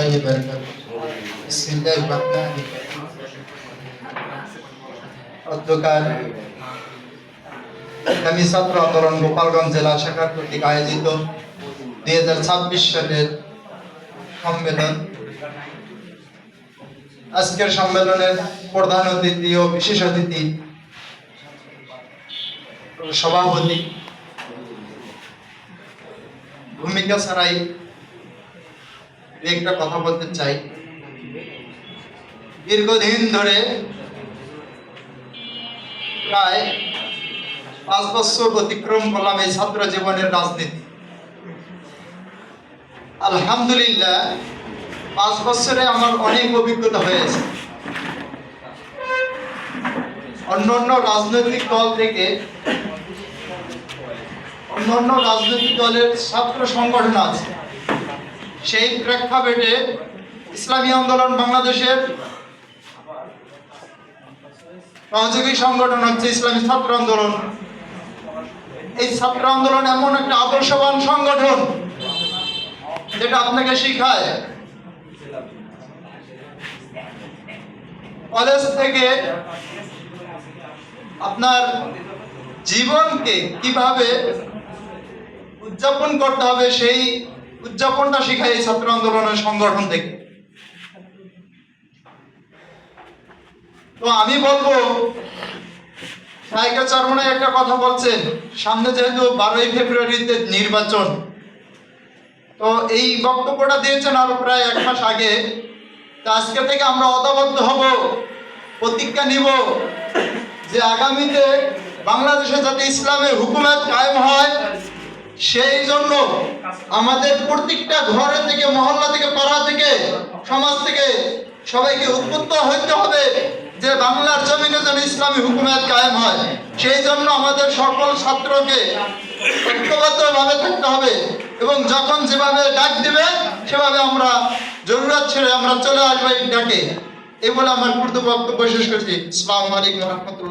الله وبركاته بسم الله الرحمن الرحيم অধ্যকার আমি ছাত্র আন্দোলন গোপালগঞ্জ জেলা শাখার কর্তৃক আয়োজিত দুই হাজার ছাব্বিশ সালের সম্মেলন আজকের সম্মেলনের প্রধান অতিথি ও বিশেষ অতিথি সভাপতি ভূমিকা ছাড়াই দু একটা কথা বলতে চাই। দীর্ঘদিন ধরে প্রায় পাঁচ বছর অতিক্রম করলাম এই ছাত্র জীবনের রাজনীতি। আলহামদুলিল্লাহ, পাঁচ বছরে আমার অনেক অভিজ্ঞতা হয়েছে। অন্য অন্য রাজনৈতিক দল থেকে অন্য অন্য রাজনৈতিক দলের ছাত্র সংগঠন আছে। সেই প্রেক্ষাপটে ইসলামী আন্দোলন বাংলাদেশের সহযোগী সংগঠন হচ্ছে ইসলামী ছাত্র আন্দোলন। এই ছাত্র আন্দোলন এমন একটা আদর্শবান সংগঠন যেটা আপনাকে শিখায়। কলেজ থেকে আপনার জীবনকে কীভাবে উদযাপন করতে হবে সেই উদযাপনটা শিখায় এই ছাত্র আন্দোলনের সংগঠন থেকে। তো আমি বলব নায়িকা চরমনে একটা কথা বলছেন সামনে যেহেতু বারোই ফেব্রুয়ারিতে নির্বাচন, তো এই বক্তব্যটা দিয়েছেন আরও প্রায় এক মাস আগে, তো আজকে থেকে আমরা অদাবদ্ধ হব, প্রতিজ্ঞা নিব যে আগামীতে বাংলাদেশে যাতে ইসলামের হুকুমত কায়েম হয় সেই জন্য আমাদের প্রত্যেকটা ঘরে থেকে, মহল্লা থেকে, পাড়া থেকে, সমাজ থেকে সবাইকে উদ্বুদ্ধ হইতে হবে যে বাংলার জমিনে যেন ইসলামী হুকুমত কায়েম হয়। সেই জন্য আমাদের সকল ছাত্রকে ঐক্যবদ্ধভাবে থাকতে হবে এবং যখন যেভাবে ডাক দিবে, সেভাবে আমরা জরুরত ছেড়ে আমরা চলে আসব এই ডাকে। এই বলে আমার পূর্ণ বক্তব্য শেষ করছি। আসসালামু আলাইকুম রহমতুল্লাহ